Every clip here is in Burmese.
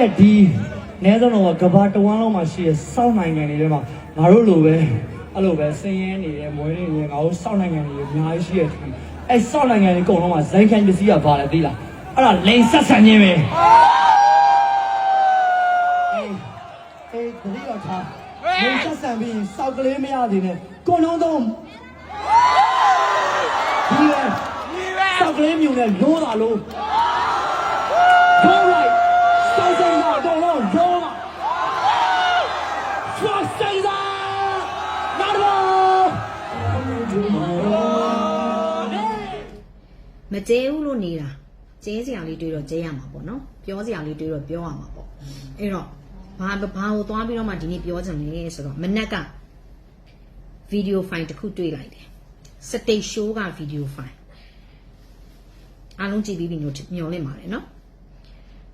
ရဲ့ဒီနဲဆုံးတော့ကဘာတဝမ်းလုံးမှာရှိတဲ့စောက်နိုင်ငံတွေထဲမှာငါတို့လိုပဲအဲ့လိုပဲဆင်းရဲနေတဲ့မွေးနေတဲ့ငါတို့စောက်နိုင်ငံတွေအများကြီးရှိတဲ့အဲ့စောက်နိုင်ငံတွေအကုန်လုံးမှာဇိုင်းခိုင်ပစ္စည်းကဘာလဲသိလားအဲ့ဒါလိန်ဆက်ဆံခြင်းပဲအေးအေးတတိယထားလိန်ဆက်ဆံပြီးစောက်ကလေးမရသေးနဲ့ကိုလုံးတော့ဒီလေစောက်ကလေးမြုံနဲ့လိုးတာလို့ Go မကျဲဘူးလို့နေတာကျဲစရာလေးတွေးတော့ကျဲရမှာပေါ့နော်ပြောစရာလေးတွေးတော့ပြောရမှာပေါ့အဲ့တော့ဘာဘာကိုသွားပြီးတော့မှဒီနေ့ပြောချင်လဲဆိုတော့မနက်ကဗီဒီယိုဖိုင်တစ်ခုတွေ့လိုက်တယ်စတေးရှိုးကဗီဒီယိုဖိုင်အားလုံးကြည့်ပြီးပြီညိုညော်လင့်ပါတယ်နော်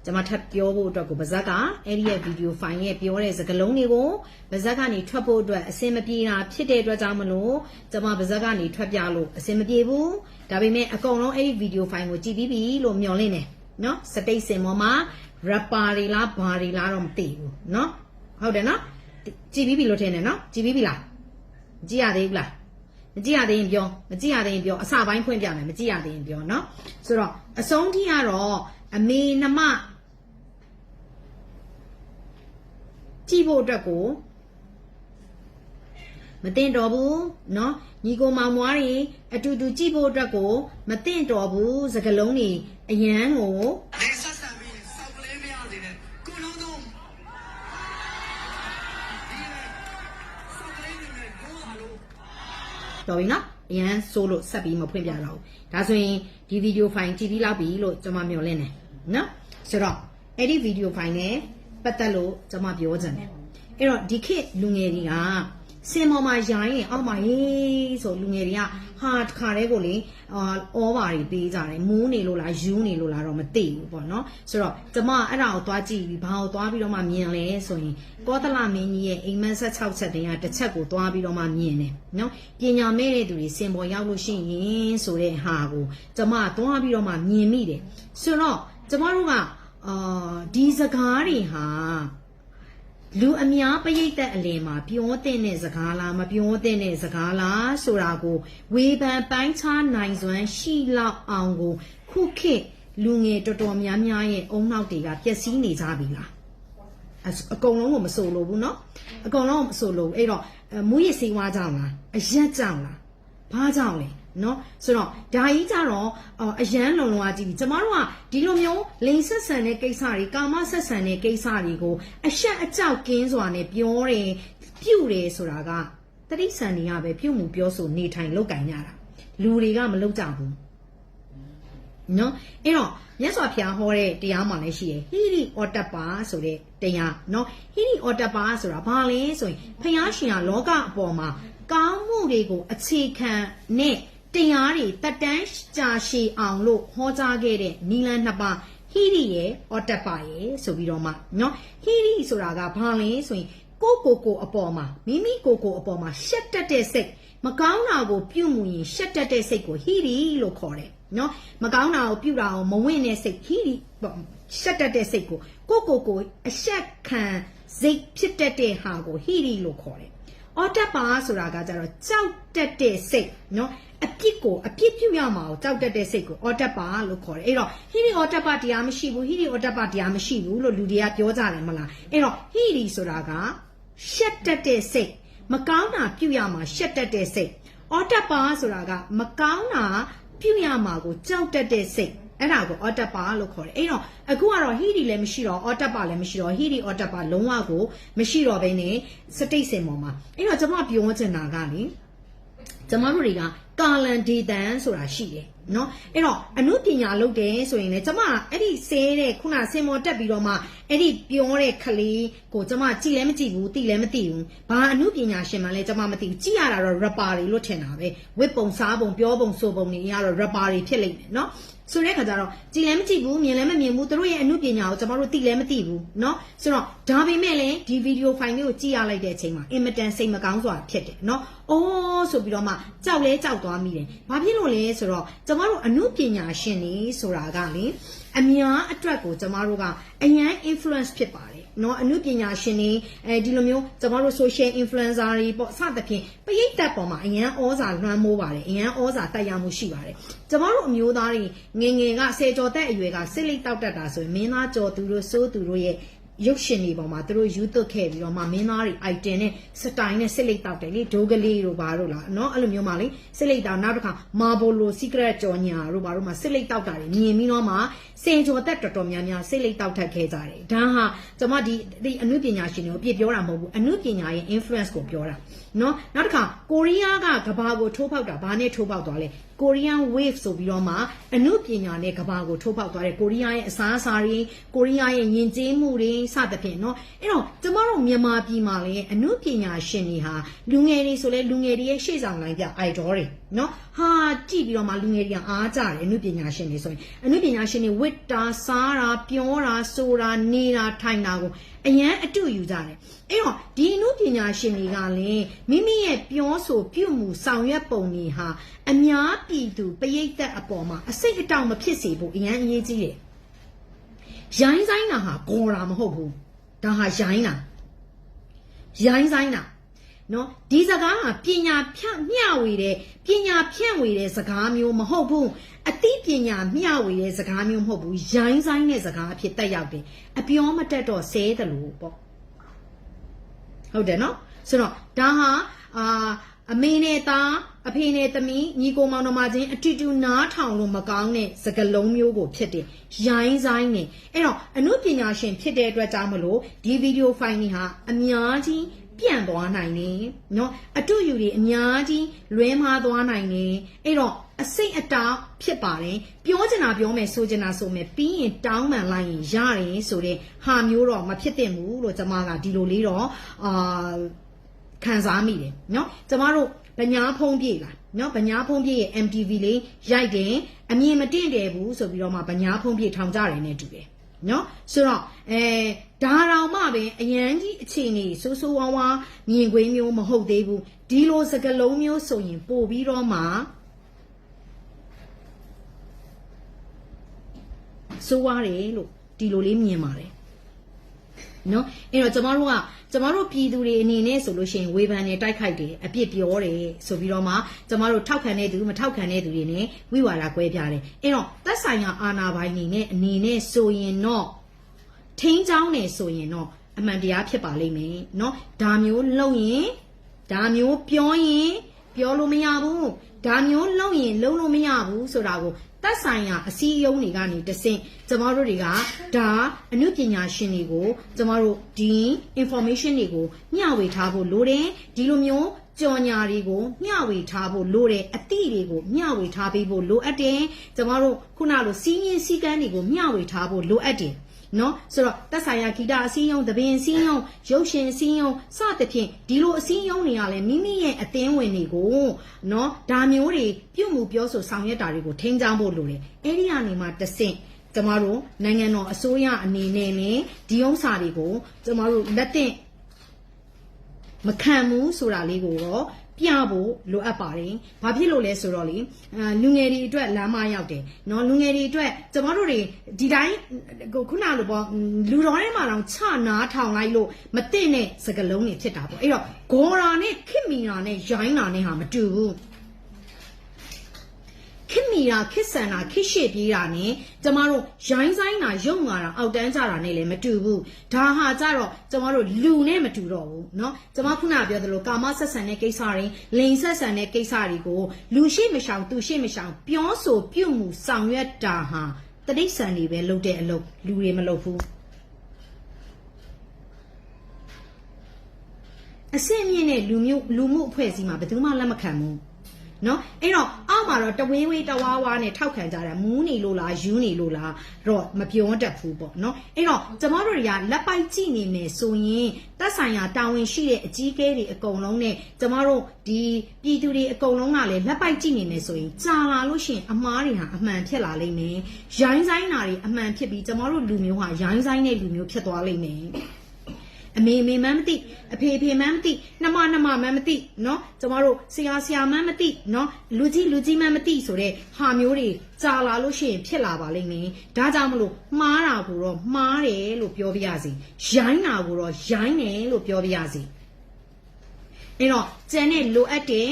ကျွန်မထပ်ပြောဖို့အတွက်ကိုဗဇက်ကအဲ့ဒီရဲ့ဗီဒီယိုဖိုင်ရဲ့ပြောတဲ့စကားလုံးတွေကိုဗဇက်ကနေထွက်ဖို့အတွက်အစင်မပြေတာဖြစ်တဲ့အတွက်ကြောင့်မလို့ကျွန်မဗဇက်ကနေထွက်ပြလို့အစင်မပြေဘူးဒါပေမဲ့အကုန်လုံးအဲ့ဒီဗီဒီယိုဖိုင်ကိုကြည့်ပြီးပြီလို့မျှော်လင့်တယ်နော်စတိတ်စင်ပေါ်မှာ rapper တွေလားဘာတွေလားတော့မသိဘူးနော်ဟုတ်တယ်နော်ကြည့်ပြီးပြီလို့ထင်တယ်နော်ကြည့်ပြီးပြီလားကြည့်ရသေးဘူးလားမကြည့်ရသေးရင်ပြောမကြည့်ရသေးရင်ပြောအစပိုင်းဖွင့်ပြမယ်မကြည့်ရသေးရင်ပြောနော်ဆိုတော့အဆုံးထိကတော့အမေနှမ ကြည့်ဖို့အတွက်ကိုမတင်တော်ဘူးเนาะညီကိုမောင်မွားတွေအတူတူကြည့်ဖို့အတွက်ကိုမတင်တော်ဘူးစကလုံးတွေအရန်ကို လိန်ဆက်ဆံပြီးစောက်ကလေးမရသေးနဲ့ကိုလုံးတော့ဒီလေစောက်ကလေးတွေနဲ့လိုးတာလို့ တော်ပြီနော်အရန်ဆိုးလို့ဆက်ပြီးမဖွင့်ပြတော့ဘူးဒါဆိုရင်ဒီဗီဒီယိုဖိုင်ကြည့်ပြီးလောက်ပြီလို့ကျွန်မမျှော်လင့်တယ်နော်ဆိုတော့အဲ့ဒီဗီဒီယိုဖိုင်နဲ့ ပတ်သက်လို့ကျွန်မပြောချင်တယ်အဲ့တော့ဒီခေတ်လူငယ်တွေကစင်ပေါ်မှာရိုင်းရင်အောက်မှာဟေးဆိုလူငယ်တွေကဟာတခါတည်းကိုလေအာအောပါတွေပေးကြတယ်မူးနေလို့လားယူးနေလို့လားတော့မသိဘူးပေါ့နော်ဆိုတော့ကျမအဲ့ဒါကိုသွားကြည့်ပြီးဘာကိုသွားပြီးတော့မှမြင်လဲဆိုရင်ကောသလမင်းကြီးရဲ့အိမ်မက်ဆက်6ချက်တည်းကတစ်ချက်ကိုသွားပြီးတော့မှမြင်တယ်နော်ပညာမဲ့တဲ့သူတွေစင်ပေါ်ရောက်လို့ရှိရင်ဆိုတဲ့ဟာကိုကျမသွားပြီးတော့မှမြင်မိတယ်ဆိုတော့ကျမတို့က အာဒီစကားတွေဟာလူအများပရိသတ်အလယ်မှာပြောတဲ့တဲ့စကားလားမပြောတဲ့တဲ့စကားလားဆိုတာကိုဝေဖန်ပိုင်းခြားနိုင်စွမ်းရှိလောက်အောင်ကိုခုခေတ်လူငယ်တော်တော်များများရဲ့အုံနောက်တွေကပျက်စီးနေကြပြီလားအစအကုန်လုံးကိုမဆိုလို့ဘူးเนาะအကုန်လုံးကိုမဆိုလို့ဘူးအဲ့တော့အဲမူရစ်စေးဝါးကြောင့်လားအရက်ကြောင့်လားဘာကြောင့်လဲ နော်ဆိုတော့ဒါကြီးကြတော့အရန်လုံလုံအကြည့်ကျမတို့ကဒီလိုမျိုးလိန်ဆက်ဆံတဲ့ကိစ္စတွေကာမဆက်ဆံတဲ့ကိစ္စတွေကိုအရှက်အကြောက်ကင်းစွာနဲ့ပြောတယ်ပြုတ်တယ်ဆိုတာကတတိဆန်တွေကပဲပြုတ်မှုပြောဆိုနေထိုင်လောက်ကင်ကြတာလူတွေကမလောက်ကြဘူးနော်အဲ့တော့မြတ်စွာဘုရားဟောတဲ့တရားမှလည်းရှိရယ်ဟိရိအော်တပါဆိုတဲ့တရားနော်ဟိရိအော်တပါဆိုတာဘာလဲဆိုရင်ဘုရားရှင်ကလောကအပေါ်မှာကောင်းမှုတွေကိုအခြေခံနဲ့ တရားတွေတက်တန်းကြာရှည်အောင်လို့ဟောကြားခဲ့တဲ့နီလန်းနှစ်ပါးဟိရိရဲ့ဩတ္တပါရဲ့ဆိုပြီးတော့မှနော်ဟိရိဆိုတာကဘာလဲဆိုရင်ကိုယ့်ကိုယ်ကိုယ်အပေါ်မှာမိမိကိုယ်ကိုယ်အပေါ်မှာရှက်တက်တဲ့စိတ်မကောင်းတာကိုပြုမှုရင်ရှက်တက်တဲ့စိတ်ကိုဟိရိလို့ခေါ်တယ်နော်မကောင်းတာကိုပြုတာကိုမဝင့်တဲ့စိတ်ဟိရိပေါ့ရှက်တက်တဲ့စိတ်ကိုကိုယ့်ကိုယ်ကိုယ်အရှက်ခံစိတ်ဖြစ်တတ်တဲ့ဟာကိုဟိရိလို့ခေါ်တယ် အော်တက်ပါဆိုတာကကြတော့ကြောက်တက်တဲ့စိတ်နော်အပြစ်ကိုအပြစ်ပြုရမှာကိုကြောက်တက်တဲ့စိတ်ကိုအော်တက်ပါလို့ခေါ်တယ်အဲ့တော့ဟိရိအော်တက်ပါတရားမရှိဘူးဟိရိအော်တက်ပါတရားမရှိဘူးလို့လူတွေကပြောကြတယ်မလားအဲ့တော့ဟိရိဆိုတာကရှက်တက်တဲ့စိတ်မကောင်းတာပြုရမှာရှက်တက်တဲ့စိတ်အော်တက်ပါဆိုတာကမကောင်းတာပြုရမှာကိုကြောက်တက်တဲ့စိတ် အဲ့ဒါကိုအော်တက်ပါလို့ခေါ်တယ်အဲ့တော့အခုကတော့ဟီဒီလည်းမရှိတော့အော်တက်ပါလည်းမရှိတော့ဟီဒီအော်တက်ပါလုံးဝကိုမရှိတော့ဘဲနဲ့စတိတ်စင်ပေါ်မှာအဲ့တော့ကျွန်မပြောချင်တာကလေကျွန်မတို့တွေကကာလန်ဒေတန်ဆိုတာရှိတယ်နော်အဲ့တော့အမှုပညာလုပ်တယ်ဆိုရင်လည်းကျမအဲ့ဒီဆင်းတဲ့ခုနဆင်မောတက်ပြီးတော့မှအဲ့ဒီပြောတဲ့ခလေးကိုကျမကြည့်လည်းမကြည့်ဘူးသိလည်းမသိဘူးဘာအမှုပညာရှင်မှလည်းကျမမသိဘူးကြည့်ရတာတော့ rapper တွေလို့ထင်တာပဲဝစ်ပုံစားပုံပြောပုံဆိုပုံတွေအရတော့ rapper တွေဖြစ်လိမ့်မယ်เนาะဆိုတဲ့ခါကျတော့ကြည်လည်းမကြည့်ဘူးမြင်လည်းမမြင်ဘူးသူတို့ရဲ့အမှုပညာကိုကျွန်တော်တို့သိလည်းမသိဘူးเนาะဆိုတော့ဒါပေမဲ့လည်းဒီဗီဒီယိုဖိုင်လေးကိုကြည့်ရလိုက်တဲ့အချိန်မှာအင်မတန်စိတ်မကောင်းစွာဖြစ်တယ်เนาะအိုးဆိုပြီးတော့မှကြောက်လဲကြောက်သွားမိတယ်ဘာဖြစ်လို့လဲဆိုတော့ကျွန်တော်တို့အမှုပညာရှင်တွေဆိုတာကလေ အ အများအတွက်ကိုကျမတို့ကအရန် influence ဖြစ်ပါတယ်เนาะအမှုပညာရှင်တွေအဲဒီလိုမျိုးကျမတို့ social influencer တွေပေါ့စသဖြင့်ပရိသတ်ပေါ်မှာအရန်ဩဇာလွှမ်းမိုးပါတယ်အရန်ဩဇာတက်ရောက်မှုရှိပါတယ်ကျမတို့အမျိုးသားတွေငယ်ငယ်ကဆယ်ကျော်သက်အရွယ်ကစစ်လိတ်တောက်တတ်တာဆိုရင်မင်းသားကျော်သူတို့စိုးသူတို့ရဲ့ ရုပ်ရှင်တွေပေါ်မှာသူတို့ယူသွတ်ခဲ့ပြီးတော့မှမင်းသားတွေ item နဲ့စတိုင်နဲ့စစ်လိတ်တောက်တယ်လေဒိုးကလေးတို့ဘာတို့လားเนาะအဲ့လိုမျိုးမှလေစစ်လိတ်တောက်နောက်တစ်ခါမာဘိုလို secret ကြော်ညာတို့ဘာတို့မှစစ်လိတ်တောက်တာတွေမြင်ပြီးတော့မှစင်ကျော်သက်တော်တော်များများစစ်လိတ်တောက်ထက်ခဲ့ကြတယ်ဒါဟာကျွန်မဒီဒီအမှုပညာရှင်တွေကိုအပြစ်ပြောတာမဟုတ်ဘူးအမှုပညာရဲ့ influence ကိုပြောတာเนาะနောက်တစ်ခါကိုရီးယားကကဘာကိုထိုးပေါက်တာဘာနဲ့ထိုးပေါက်သွားလဲ Korean wave ဆိုပြီးတော့မှအမှုပညာနဲ့ကဘာကိုထိုးပေါက်သွားတယ်ကိုရီးယားရဲ့အစားအစာတွေကိုရီးယားရဲ့ယဉ်ကျေးမှုတွေစသဖြင့်เนาะအဲ့တော့ကျမတို့မြန်မာပြည်မှာလည်းအမှုပညာရှင်တွေဟာလူငယ်တွေဆိုလဲလူငယ်တွေရဲ့ရှေ့ဆောင်လိုင်းပြ idol တွေ နော်ဟာကြည့်ပြီးတော့မှလူငယ်တွေကအားကြတယ်အမှုပညာရှင်တွေဆိုရင်အမှုပညာရှင်တွေဝစ်တာစားတာပြောတာဆိုတာနေတာထိုင်တာကိုအရန်အတူယူကြတယ်အဲ့တော့ဒီအမှုပညာရှင်တွေကလည်းမိမိရဲ့ပြောဆိုပြုမှုဆောင်ရွက်ပုံတွေဟာအများပြည်သူပရိသတ်အပေါ်မှာအစိတ်အတောင်မဖြစ်စေဖို့အရန်အရေးကြီးတယ်ရိုင်းဆိုင်တာဟာကော်တာမဟုတ်ဘူးဒါဟာရိုင်းတာရိုင်းဆိုင်တာ နော်ဒီစကားဟာပညာဖြန့်မျှဝေတဲ့ပညာဖြန့်ဝေတဲ့စကားမျိုးမဟုတ်ဘူးအသိပညာမျှဝေတဲ့စကားမျိုးမဟုတ်ဘူးရိုင်းဆိုင်တဲ့စကားအဖြစ်တက်ရောက်တယ်အပြောမတက်တော့ဆဲတယ်လို့ပေါ့ဟုတ်တယ်နော်ဆိုတော့ဒါဟာအာအမေနဲ့သားအဖေနဲ့သမီးညီကိုမောင်နှမချင်းအတူတူနားထောင်လို့မကောင်းတဲ့စကားလုံးမျိုးကိုဖြစ်တယ်ရိုင်းဆိုင်နေအဲ့တော့အမှုပညာရှင်ဖြစ်တဲ့အတွက်ကြောင့်မလို့ဒီဗီဒီယိုဖိုင်တွေဟာအများကြီး ပြန့်သွားနိုင်တယ်နော်အတုယူတွေအများကြီးလွဲမှားသွားနိုင်တယ်အဲ့တော့အစိတ်အတာဖြစ်ပါတယ်ပြောချင်တာပြောမယ်ဆိုချင်တာဆိုမယ်ပြီးရင်တောင်းပန်လိုက်ရင်ရတယ်ဆိုတဲ့ဟာမျိုးတော့မဖြစ်သင့်ဘူးလို့ကျွန်မကဒီလိုလေးတော့အာခံစားမိတယ်နော်ကျွန်မတို့ပညာဖုံးပြေလားနော်ပညာဖုံးပြေရဲ့ MTV လေးရိုက်တယ်အမြင်မတင့်တယ်ဘူးဆိုပြီးတော့မှပညာဖုံးပြေထောင်ကြတယ်နဲ့တူတယ်နော်ဆိုတော့အဲ ဒါတောင်မှပဲအရန်ကြီးအခြေအနေဆိုးဆိုးဝါးဝါမြင်ကွင်းမျိုးမဟုတ်သေးဘူးဒီလိုစကလုံးမျိုးဆိုရင်ပို့ပြီးတော့မှဆိုးဝါးတယ်လို့ဒီလိုလေးမြင်ပါတယ်နော်အဲ့တော့ကျမတို့ကကျမတို့ပြည်သူတွေအနေနဲ့ဆိုလို့ရှိရင်ဝေဖန်နေတိုက်ခိုက်တယ်အပြစ်ပြောတယ်ဆိုပြီးတော့မှကျမတို့ထောက်ခံတဲ့သူမထောက်ခံတဲ့သူတွေနဲ့ဝိဝါဒကွဲပြားတယ်အဲ့တော့သက်ဆိုင်ရာအာဏာပိုင်တွေနဲ့အနေနဲ့ဆိုရင်တော့ ထိန်းချောင်းနေဆိုရင်တော့အမှန်တရားဖြစ်ပါလိမ့်မယ်เนาะဒါမျိုးလုပ်ရင်ဒါမျိုးပြောရင်ပြောလို့မရဘူးဒါမျိုးလုပ်ရင်လုပ်လို့မရဘူးဆိုတာကိုသက်ဆိုင်ရာအစည်းအရုံးတွေကနေတဆင့်ကျမတို့တွေကဒါအမှုပညာရှင်တွေကိုကျမတို့ဒီ information တွေကိုမျှဝေထားဖို့လိုတယ်ဒီလိုမျိုးကြော်ညာတွေကိုမျှဝေထားဖို့လိုတယ်အသည့်တွေကိုမျှဝေထားပေးဖို့လိုအပ်တယ်ကျမတို့ခုနလိုစီးရင်စည်းကမ်းတွေကိုမျှဝေထားဖို့လိုအပ်တယ် နော်ဆိုတော့တက်ဆိုင်ရာဂီတအစည်းအရုံးသဘင်အစည်းအရုံးရုပ်ရှင်အစည်းအရုံးစသဖြင့်ဒီလိုအစည်းအရုံးတွေကလည်းမိမိရဲ့အသင်းဝင်တွေကိုနော်ဒါမျိုးတွေပြုမှုပြောဆိုဆောင်ရွက်တာတွေကိုထိန်းချောင်းဖို့လိုတယ်အဲ့ဒီကနေမှတဆင့်ကျမတို့နိုင်ငံတော်အစိုးရအနေနဲ့လည်းဒီဥစ္စာတွေကိုကျမတို့လက်တင်မခံဘူးဆိုတာလေးကိုတော့ ပြဖို့လိုအပ်ပါတယ်။ဘာဖြစ်လို့လဲဆိုတော့လေအာလူငယ်တွေအတွက်လမ်းမရောက်တယ်။နော်လူငယ်တွေအတွက်ကျမတို့တွေဒီတိုင်းကိုခုနလိုပေါ့လူတော်ထဲမှာတော့ချနာထောင်လိုက်လို့မသိတဲ့စကလုံးတွေဖြစ်တာပေါ့။အဲ့တော့ဂေါ်ရာနဲ့ခင်မီရာနဲ့ရိုင်းတာနဲ့ဟာမတူဘူး။ ခင်မီရာခစ်ဆန်တာခစ်ရှေ့ပြေးတာနဲ့ကျမတို့ရိုင်းဆိုင်တာရုံငါတာအောက်တန်းကြတာနဲ့လည်းမတူဘူးဒါဟာကြတော့ကျမတို့လူနဲ့မတူတော့ဘူးเนาะကျမခုနပြောသလိုကာမဆက်ဆံတဲ့ကိစ္စတွေလိန်ဆက်ဆံတဲ့ကိစ္စတွေကိုလူရှိမရှောင်သူရှိမရှောင်ပြောဆိုပြုမှုဆောင်ရွက်တာဟာတတိဆန်တွေပဲလုပ်တဲ့အလုပ်လူတွေမလုပ်ဘူးအစင့်မြင့်တဲ့လူမျိုးလူမှုအဖွဲ့အစည်းမှာဘယ်သူမှလက်မခံဘူး နော်အဲ့တော့အောက်မှာတော့တဝင်းဝေးတဝါဝါနဲ့ထောက်ခံကြတာမူးနေလို့လားယူနေလို့လားတော့မပြောတတ်ဘူးပေါ့နော်အဲ့တော့ကျမတို့တွေကလက်ပိုက်ကြည့်နေမယ်ဆိုရင်တက်ဆိုင်ရာတာဝန်ရှိတဲ့အကြီးအကဲတွေအကုန်လုံးနဲ့ကျမတို့ဒီပြည်သူတွေအကုန်လုံးကလည်းလက်ပိုက်ကြည့်နေမယ်ဆိုရင်ကြာလာလို့ရှိရင်အမားတွေဟာအမှန်ဖြစ်လာလိမ့်မယ်ရိုင်းဆိုင်တာတွေအမှန်ဖြစ်ပြီးကျမတို့လူမျိုးဟာရိုင်းဆိုင်တဲ့လူမျိုးဖြစ်သွားလိမ့်မယ် အမေမေမှန်းမသိအဖေဖေမှန်းမသိနှမနှမမှန်းမသိနော်ကျမတို့ဆရာဆရာမှန်းမသိနော်လူကြီးလူကြီးမှန်းမသိဆိုတဲ့ဟာမျိုးတွေကြာလာလို့ရှိရင်ဖြစ်လာပါလိမ့်မယ်ဒါကြောင့်မလို့မှားတာကိုတော့မှားတယ်လို့ပြောပြရစီရိုင်းတာကိုတော့ရိုင်းတယ်လို့ပြောပြရစီအဲ့တော့ကျန်တဲ့လိုအပ်တဲ့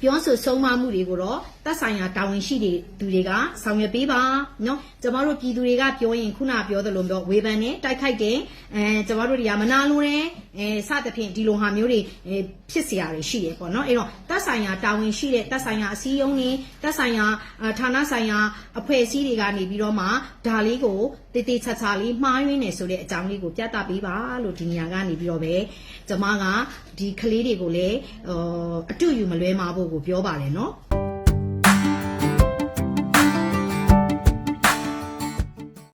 ပြောဆိုဆုံးမမှုတွေကိုတော့ သက်ဆိုင်ရာတာဝန်ရှိတဲ့သူတွေကဆောင်ရွက်ပေးပါเนาะကျမတို့ပြည်သူတွေကပြောရင်ခုနပြောသလိုမျိုးဝေဖန်တယ်တိုက်ခိုက်တယ်အဲကျမတို့တွေကမနာလိုတယ်အဲစသဖြင့်ဒီလိုဟာမျိုးတွေအဲဖြစ်เสียရရှိတယ်ပေါ့เนาะအဲ့တော့သက်ဆိုင်ရာတာဝန်ရှိတဲ့သက်ဆိုင်ရာအစည်းအရုံးတွေသက်ဆိုင်ရာအာဌာနဆိုင်ရာအဖွဲ့အစည်းတွေကနေပြီးတော့မှဒါလေးကိုတေးသေးချာချာလေးမှားရင်းနေဆိုတဲ့အကြောင်းလေးကိုပြသပေးပါလို့ဒီနေရာကနေပြီးတော့ပဲကျမကဒီကလေးတွေကိုလည်းဟိုအတူယူမလွဲမှာဖို့ကိုပြောပါတယ်เนาะ